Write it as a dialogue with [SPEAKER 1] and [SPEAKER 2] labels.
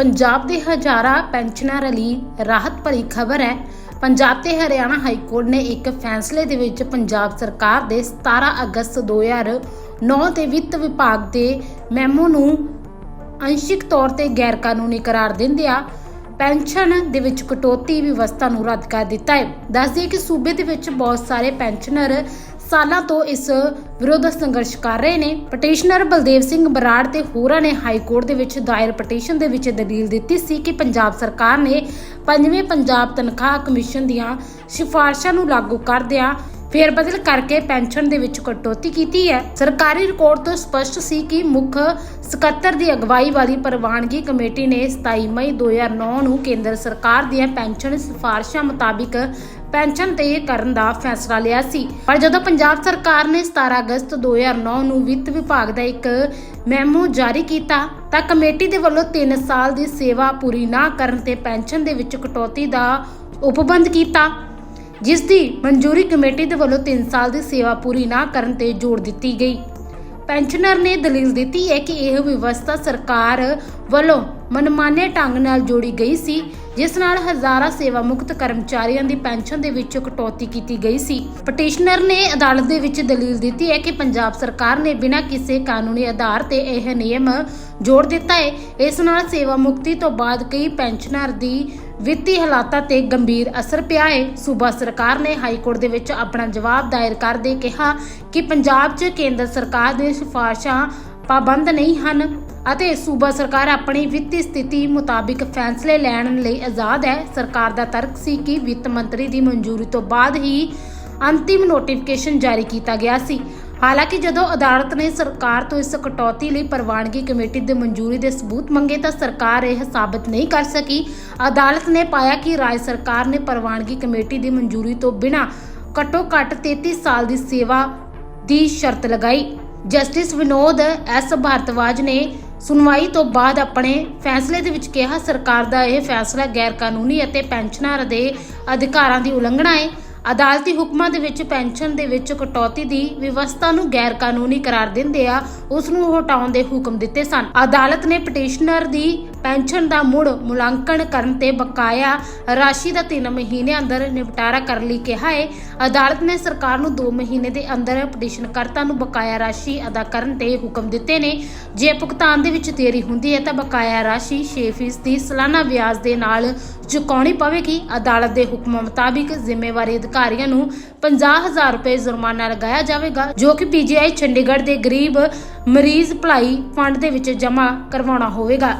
[SPEAKER 1] ਪੰਜਾਬ ਦੇ ਹਜ਼ਾਰਾਂ ਪੈਨਸ਼ਨਰ ਲਈ ਰਾਹਤ ਭਰੀ ਖਬਰ ਹੈ। ਪੰਜਾਬ ਤੇ ਹਰਿਆਣਾ ਹਾਈ ਕੋਰਟ ਨੇ ਇੱਕ ਫੈਸਲੇ ਦੇ ਵਿੱਚ ਪੰਜਾਬ ਸਰਕਾਰ ਦੇ 17 ਅਗਸਤ 2009 ਦੇ ਵਿੱਤ ਵਿਭਾਗ ਦੇ ਮੈਮੋ ਨੂੰ ਅੰਸ਼ਿਕ ਤੌਰ ਤੇ ਗੈਰ ਕਾਨੂੰਨੀ ਕਰਾਰ ਦਿੰਦਿਆਂ ਪੈਨਸ਼ਨ ਦੇ ਵਿੱਚ ਕਟੌਤੀ ਵਿਵਸਥਾ ਨੂੰ ਰੱਦ ਕਰ ਦਿੱਤਾ ਹੈ। ਦੱਸ ਕਿ ਸੂਬੇ ਦੇ ਵਿੱਚ ਬਹੁਤ ਸਾਰੇ ਪੈਨਸ਼ਨਰ ਸਾਲਾਂ ਤੋਂ ਇਸ ਵਿਰੋਧ ਸੰਘਰਸ਼ ਕਰ ਰਹੇ ਨੇ। ਪਟੀਸ਼ਨਰ ਬਲਦੇਵ ਸਿੰਘ ਬਰਾੜ ਤੇ ਹੋਰਾਂ ਨੇ ਹਾਈ ਕੋਰਟ ਦੇ ਵਿੱਚ ਦਾਇਰ ਪਟੀਸ਼ਨ ਦੇ ਵਿੱਚ ਦਲੀਲ ਦਿੱਤੀ ਸੀ ਕਿ ਪੰਜਾਬ ਸਰਕਾਰ ਨੇ ਪੰਜਵੇਂ ਪੰਜਾਬ ਤਨਖਾਹ ਕਮਿਸ਼ਨ ਦੀਆਂ ਸਿਫਾਰਸ਼ਾਂ ਨੂੰ ਲਾਗੂ ਕਰਦਿਆਂ ਫੇਰ ਬਦਲ ਕਰਕੇ ਪੈਨਸ਼ਨ ਦੇ ਵਿੱਚ ਕਟੌਤੀ ਕੀਤੀ ਹੈ। ਸਰਕਾਰੀ ਰਿਕਾਰਡ ਤੋਂ ਸਪਸ਼ਟ ਸੀ ਕਿ ਮੁੱਖ ਸਕੱਤਰ ਦੀ ਅਗਵਾਈ ਵਾਲੀ ਪ੍ਰਵਾਨਗੀ ਕਮੇਟੀ ਨੇ 27 ਮਈ 2009 ਨੂੰ ਕੇਂਦਰ ਸਰਕਾਰ ਦੀਆਂ ਪੈਨਸ਼ਨ ਸਿਫਾਰਸ਼ਾਂ ਮੁਤਾਬਿਕ ਪੈਨਸ਼ਨ ਤੈਅ ਕਰਨ ਦਾ ਫੈਸਲਾ ਲਿਆ ਸੀ। ਪਰ ਜਦੋਂ ਪੰਜਾਬ ਸਰਕਾਰ ਨੇ 17 ਅਗਸਤ 2009 ਨੂੰ ਵਿੱਤ ਵਿਭਾਗ ਦਾ ਇੱਕ ਮੈਮੋ ਜਾਰੀ ਕੀਤਾ, ਤਾਂ ਕਮੇਟੀ ਦੇ ਵੱਲੋਂ 3 ਸਾਲ ਦੀ ਸੇਵਾ ਪੂਰੀ ਨਾ ਕਰਨ ਤੇ ਪੈਨਸ਼ਨ ਦੇ ਵਿੱਚ ਕਟੌਤੀ ਦਾ ਉਪਬੰਧ ਕੀਤਾ। ਜਿਸ ਦੀ ਮਨਜ਼ੂਰੀ ਕਮੇਟੀ ਦੇ ਵੱਲੋਂ 3 ਸਾਲ ਦੀ ਸੇਵਾ ਪੂਰੀ ਨਾ ਕਰਨ ਤੇ ਜੋੜ ਦਿੱਤੀ ਗਈ। ਪੈਨਸ਼ਨਰ ਨੇ ਦਲੀਲ ਦਿੱਤੀ ਹੈ ਕਿ ਇਹ ਵਿਵਸਥਾ ਸਰਕਾਰ ਵੱਲੋਂ ਮਨਮਾਨੇ ਢੰਗ ਨਾਲ ਜੋੜੀ ਗਈ ਸੀ, ਜਿਸ ਨਾਲ ਹਜ਼ਾਰਾਂ ਸੇਵਾ ਮੁਕਤ ਕਰਮਚਾਰੀਆਂ ਦੀ ਪੈਨਸ਼ਨ ਦੇ ਵਿੱਚ ਕਟੌਤੀ ਕੀਤੀ ਗਈ ਸੀ। ਪਟੀਸ਼ਨਰ ਨੇ ਅਦਾਲਤ ਦੇ ਵਿੱਚ ਦਲੀਲ ਦਿੱਤੀ ਹੈ ਕਿ ਪੰਜਾਬ ਸਰਕਾਰ ਨੇ ਬਿਨਾਂ ਕਿਸੇ ਕਾਨੂੰਨੀ ਆਧਾਰ ਤੇ ਇਹ ਨਿਯਮ ਜੋੜ ਦਿੱਤਾ ਹੈ। ਇਸ ਨਾਲ ਸੇਵਾ ਮੁਕਤੀ ਤੋਂ ਬਾਅਦ ਕਈ ਪੈਨਸ਼ਨਰ ਦੀ ਵਿੱਤੀ ਹਾਲਾਤਾਂ ਤੇ ਗੰਭੀਰ ਅਸਰ ਪਿਆ ਹੈ ਸੂਬਾ ਸਰਕਾਰ ਨੇ ਹਾਈ ਕੋਰਟ ਦੇ ਵਿੱਚ ਆਪਣਾ ਜਵਾਬ ਦਾਇਰ ਕਰਦੇ ਕਿਹਾ ਕਿ ਪੰਜਾਬ 'ਚ ਕੇਂਦਰ ਸਰਕਾਰ ਦੀਆਂ ਸਿਫਾਰਸ਼ਾਂ ਪਾਬੰਦ ਨਹੀਂ ਹਨ ਅਤੇ ਸੂਬਾ ਸਰਕਾਰ ਆਪਣੀ ਵਿੱਤੀ ਸਥਿਤੀ ਮੁਤਾਬਿਕ ਫੈਸਲੇ ਲੈਣ ਲਈ ਆਜ਼ਾਦ ਹੈ। ਸਰਕਾਰ ਦਾ ਤਰਕ ਸੀ ਕਿ ਵਿੱਤ ਮੰਤਰੀ ਦੀ ਮਨਜ਼ੂਰੀ ਤੋਂ ਬਾਅਦ ਹੀ ਅੰਤਿਮ ਨੋਟੀਫਿਕੇਸ਼ਨ ਜਾਰੀ ਕੀਤਾ ਗਿਆ ਸੀ। ਹਾਲਾਂਕਿ ਜਦੋਂ ਅਦਾਲਤ ਨੇ ਸਰਕਾਰ ਤੋਂ ਇਸ ਕਟੌਤੀ ਲਈ ਪ੍ਰਵਾਨਗੀ ਕਮੇਟੀ ਦੇ ਮਨਜ਼ੂਰੀ ਦੇ ਸਬੂਤ ਮੰਗੇ ਤਾਂ ਸਰਕਾਰ ਇਹ ਸਾਬਤ ਨਹੀਂ ਕਰ ਸਕੀ। ਅਦਾਲਤ ਨੇ ਪਾਇਆ ਕਿ ਰਾਜ ਸਰਕਾਰ ਨੇ ਪ੍ਰਵਾਨਗੀ ਕਮੇਟੀ ਦੀ ਮਨਜ਼ੂਰੀ ਤੋਂ ਬਿਨਾਂ ਘੱਟੋ ਘੱਟ 33 ਸਾਲ ਦੀ ਸੇਵਾ ਦੀ ਸ਼ਰਤ ਲਗਾਈ। ਜਸਟਿਸ ਵਿਨੋਦ ਐਸ ਭਾਰਤਵਾਜ ਨੇ ਸੁਣਵਾਈ ਤੋਂ ਬਾਅਦ ਆਪਣੇ ਫੈਸਲੇ ਦੇ ਵਿੱਚ ਕਿਹਾ, ਸਰਕਾਰ ਦਾ ਇਹ ਫੈਸਲਾ ਗੈਰ ਕਾਨੂੰਨੀ ਅਤੇ ਪੈਨਸ਼ਨਰ ਦੇ ਅਧਿਕਾਰਾਂ ਦੀ ਉਲੰਘਣਾ ਹੈ। ਅਦਾਲਤੀ ਹੁਕਮਾਂ ਦੇ ਵਿੱਚ, ਪੈਨਸ਼ਨ ਦੇ ਵਿੱਚ ਕਟੌਤੀ ਦੀ ਵਿਵਸਥਾ ਨੂੰ ਗੈਰ ਕਾਨੂੰਨੀ ਕਰਾਰ ਦਿੰਦੇ ਆ, ਉਸ ਨੂੰ ਹਟਾਉਣ ਦੇ ਹੁਕਮ ਦਿੱਤੇ ਸਨ। ਅਦਾਲਤ ਨੇ ਪਟੀਸ਼ਨਰ ਦੀ ਪੈਨਸ਼ਨ ਦਾ ਮੁੜ ਮੁਲਾਂਕਣ ਕਰਨ ਤੇ ਬਕਾਇਆ ਰਾਸ਼ੀ ਦਾ 3 ਮਹੀਨੇ ਅੰਦਰ ਨਿਪਟਾਰਾ ਕਰਨ ਲਈ ਕਿਹਾ ਹੈ ਅਦਾਲਤ ਨੇ ਸਰਕਾਰ ਨੂੰ 2 ਮਹੀਨੇ ਦੇ ਅੰਦਰ ਪਟੀਸ਼ਨਕਰਤਾ ਨੂੰ ਬਕਾਇਆ ਰਾਸ਼ੀ ਅਦਾ ਕਰਨ ਤੇ ਹੁਕਮ ਦਿੱਤੇ ਨੇ। ਜੇ ਭੁਗਤਾਨ ਦੇ ਵਿੱਚ ਦੇਰੀ ਹੁੰਦੀ ਹੈ ਤਾਂ ਬਕਾਇਆ ਰਾਸ਼ੀ 6% ਦੀ ਸਾਲਾਨਾ ਵਿਆਜ ਦੇ ਨਾਲ ਚੁਕਾਉਣੀ ਪਵੇਗੀ। ਅਦਾਲਤ ਦੇ ਹੁਕਮਾਂ ਮੁਤਾਬਿਕ ਜ਼ਿੰਮੇਵਾਰੀ ਅਧਿਕਾਰੀਆਂ ਨੂੰ 50000 ਰੁਪਏ ਜੁਰਮਾਨਾ ਲਗਾਇਆ ਜਾਵੇਗਾ, ਜੋ ਕਿ ਪੀਜੀਆਈ ਚੰਡੀਗੜ੍ਹ ਦੇ ਗਰੀਬ ਮਰੀਜ਼ ਭਲਾਈ ਫੰਡ ਦੇ ਵਿੱਚ ਜਮ੍ਹਾਂ ਕਰਵਾਉਣਾ ਹੋਵੇਗਾ।